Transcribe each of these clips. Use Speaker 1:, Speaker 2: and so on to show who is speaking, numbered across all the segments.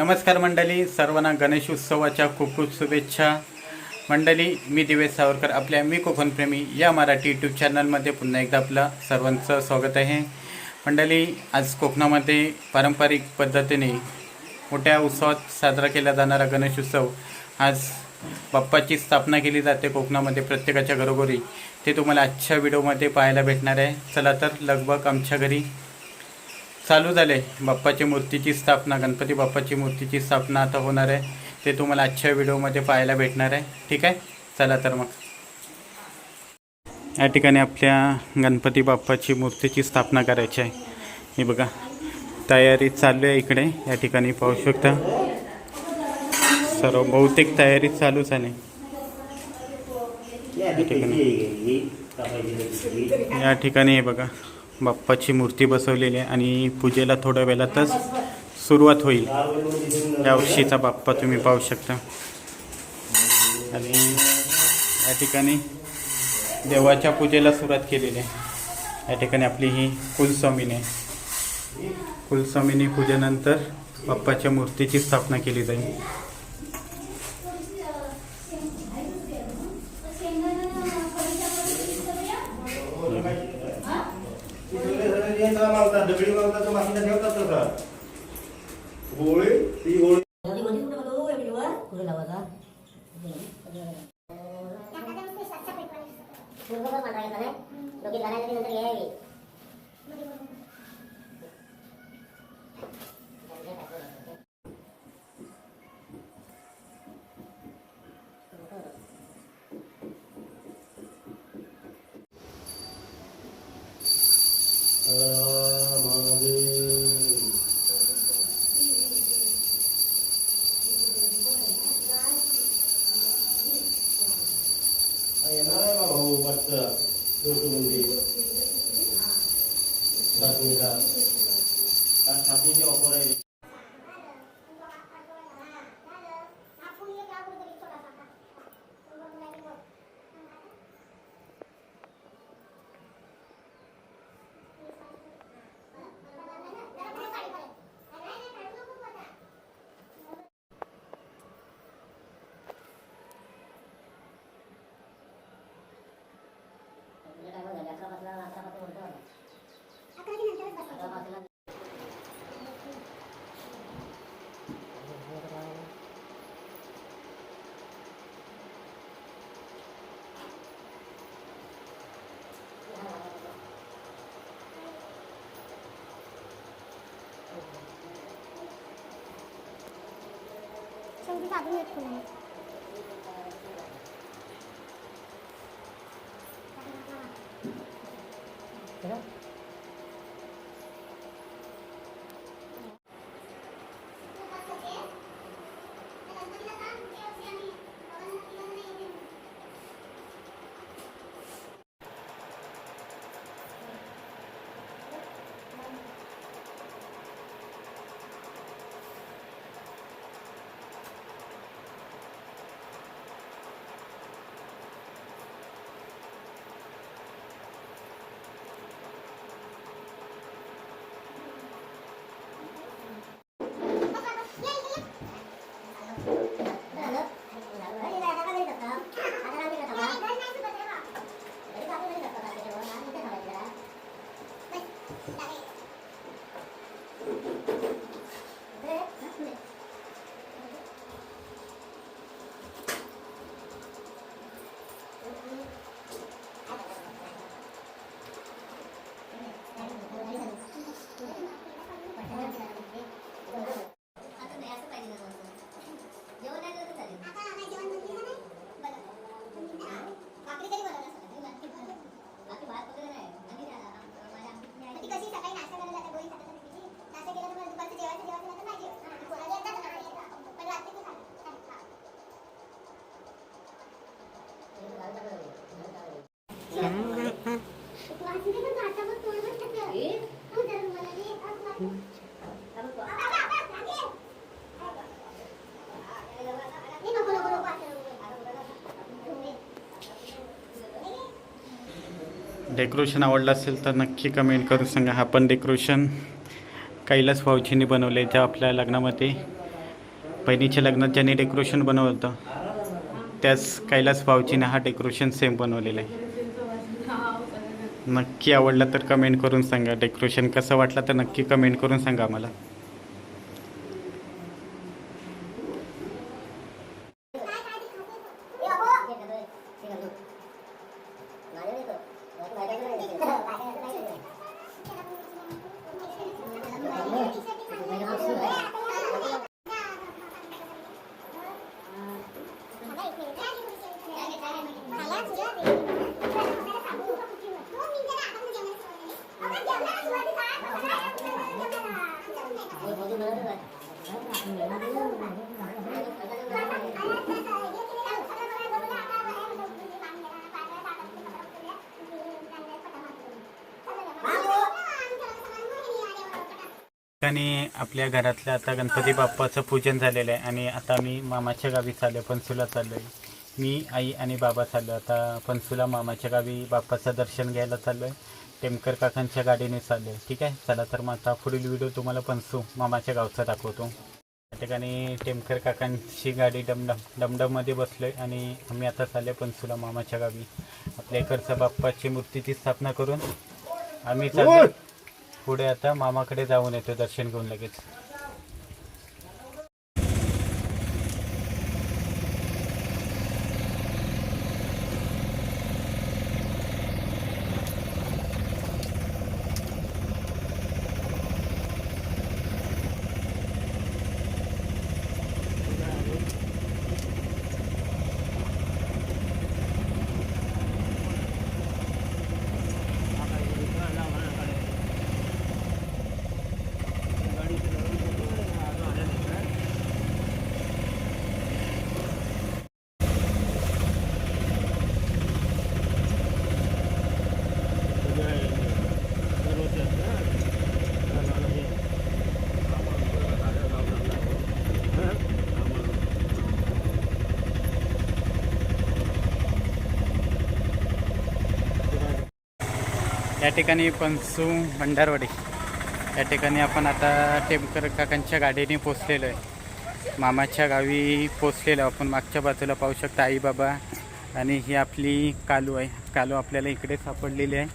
Speaker 1: नमस्कार मंडळी सर्वांना गणेश उत्सवाच्या खूप खूप शुभेच्छा. मंडळी मी दिवेश सावरकर आपल्या मी कोकणप्रेमी या मराठी यूट्यूब चॅनलमध्ये पुन्हा एकदा आपलं सर्वांचं स्वागत आहे. मंडळी आज कोकणामध्ये पारंपरिक पद्धतीने मोठ्या उत्सवात साजरा केला जाणारा गणेश उत्सव आज बाप्पाची स्थापना केली जाते कोकणामध्ये प्रत्येकाच्या घरोघरी. ते तुम्हाला आजच्या व्हिडिओमध्ये पाहायला भेटणार आहे. चला तर लगभग आमच्या घरी. चालू झाले. बाप्पाची मूर्तीची स्थापना गणपती बाप्पाची मूर्तीची स्थापना आता होणार आहे. ते तुम्हाला आजच्या व्हिडिओमध्ये पाहायला भेटणार आहे. ठीक आहे? चला तर मग. या ठिकाणी आपल्या गणपती बाप्पाची मूर्तीची स्थापना करायची आहे. हे बघा. तयारी चालू आहे इकडे. या ठिकाणी पाहू शकता. सर्व बहुतेक तयारी चालू झाली या ठिकाणी. या ठिकाणी हे बघा. बाप्पाची मूर्ती बसवलेली आहे आणि पूजेला थोड्या वेळातच सुरुवात होईल. या वर्षीचा बाप्पा तुम्ही पाहू शकता. आणि या ठिकाणी देवाच्या पूजेला सुरुवात केलेली आहे. या ठिकाणी आपली ही कुलस्वामीने कुलस्वामीने पूजेनंतर बाप्पाच्या मूर्तीची स्थापना केली जाईल.
Speaker 2: दगडी मागतात तर मातीला ठेवतात तसा गोळी
Speaker 3: সূর্য মন্দির দার্মিকা
Speaker 4: তার সাথে అంతా అర్థం చేసుకున్నాను.
Speaker 1: डेकोरेशन आवडलं असेल तर नक्की कमेंट करून सांगा. हा पण डेकोरेशन कैलास भाऊजींनी बनवले त्या आपल्या लग्नामध्ये. बहिणीच्या लग्नात ज्यांनी डेकोरेशन बनवलं होतं त्याच कैलास भाऊजीने हा डेकोरेशन सेम बनवलेलं आहे. नक्की आवडलं तर कमेंट करून सांगा. डेकोरेशन कसं वाटलं तर नक्की कमेंट करून सांगा आम्हाला. ठिकाणी आपल्या घरातल्या आता गणपती बाप्पाचं पूजन झालेलं आहे. आणि आता मी मामाच्या गावी चाललो पनसूला चाललो आहे मी आई आणि बाबा चाललो आता पनसूला मामाच्या गावी बाप्पाचं दर्शन घ्यायला चाललो आहे टेमकर काकांच्या गाडीने चाललो आहे ठीक आहे? चला तर मग आता पुढील व्हिडिओ तुम्हाला पनसू मामाच्या गावचा दाखवतो. त्या ठिकाणी टेमकर काकांची गाडी डमडम डमडममध्ये बसलो आहे आणि आम्ही आता चाललो पणसुला मामाच्या गावी. आपल्या इकडचा बाप्पाची मूर्तीची स्थापना करून आम्ही चाललो पुढे आता मामाकडे जाऊन येतो दर्शन घेऊन लगेच. या ठिकाणी पंचू भंडारवाडी. या ठिकाणी आपण आता टेमकर काकांच्या गाडीने पोचलेलो आहे. मामाच्या गावी पोचलेलो आपण मागच्या बाजूला पाहू शकता आई बाबा आणि ही आपली कालू आहे. कालू आपल्याला इकडे सापडलेली आहे.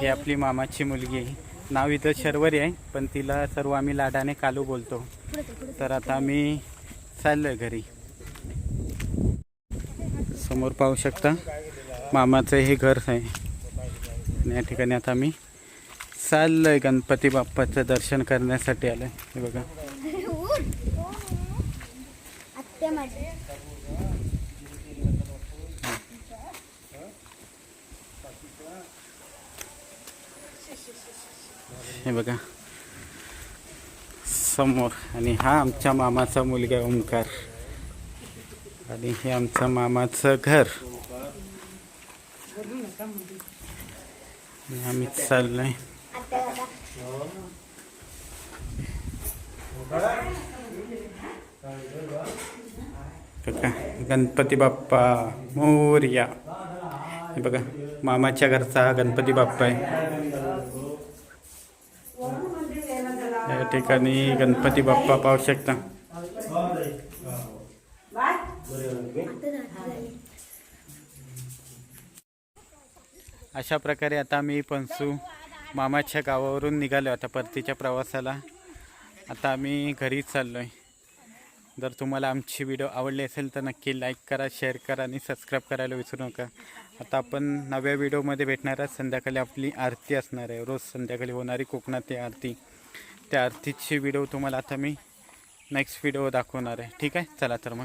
Speaker 1: ही आपली मामाची मुलगी आहे. नाव इथं शर्वरी आहे पण तिला सर्व आम्ही लाडाने कालू बोलतो. तर आता आम्ही चाललो आहे घरी. समोर पाहू शकता मामाचं हे घर आहे. आणि या ठिकाणी आता आम्ही चाललंय गणपती बाप्पाचं दर्शन करण्यासाठी आलंय. हे बघा. हे बघा. समोर. आणि हा आमच्या मामाचा मुलगा ओंकार. आणि हे आमचं मामाचं घर. आम्ही चाललोय
Speaker 3: आत्या दादा
Speaker 1: बघा गणपती बाप्पा मोरया हे बघा मामाच्या घरचा हा गणपती बाप्पा आहे या ठिकाणी गणपती बाप्पा पाहू शकता अशा प्रकारे आता मी पणसू मामाच्या गावावरून निघालो आता परतीच्या प्रवासाला. आता आम्ही घरी चाललो आहे जर तुम्हाला आमची व्हिडिओ आवडली असेल तर नक्की लाईक करा शेअर करा आणि सबस्क्राईब करायला विसरू नका. आता आपण नव्या व्हिडिओमध्ये भेटणार आहात. संध्याकाळी आपली आरती असणार आहे. रोज संध्याकाळी होणारी कोकणातली आरती. त्या आरतीची व्हिडिओ तुम्हाला आता मी नेक्स्ट व्हिडिओ दाखवणार आहे. ठीक आहे? चला तर मग.